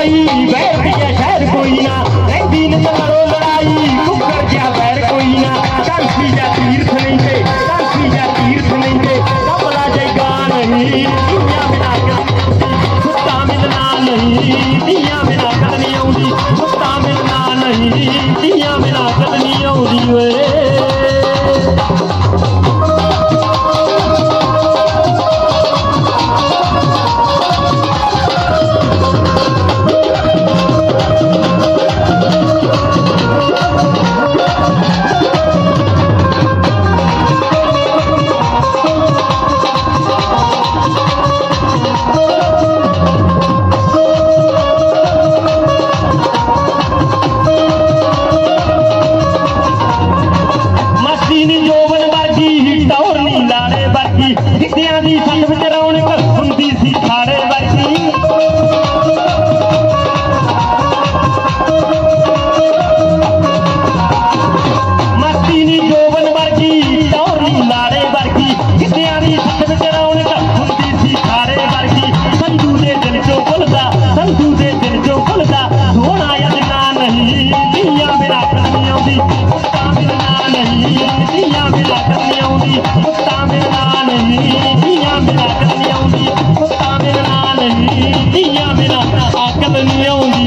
ਲੜਾਈ, ਬੈਠ ਗਿਆ ਸ਼ਹਿਰ ਕੋਈ ਨਾ। ਰਹਿੰਦੀ ਨ ਲੜੋ ਲੜਾਈ ਕੁੱਕਰ ਗਿਆ ਬੈਰ ਕੋਈ ਨਾ। ਧਰਤੀ ਜਾਂ ਤੀਰਥ ਨਹੀਂ ਤੇ ਧਰਤੀ ਜਾਂ ਤੀਰਥ ਨਹੀਂ ਤੇ ਕਮਲਾ ਜੈਗਾ ਨਹੀਂ ਦੁਨੀਆ ਬਿਨਾ ਸੁੱਤਾ ਮਿਲਣਾ ਨਹੀਂ ਦੁਨੀਆ ਬਿਨਾ ਕਦ ਨਹੀਂ ਆਉਂਦੀ। मीरा अकल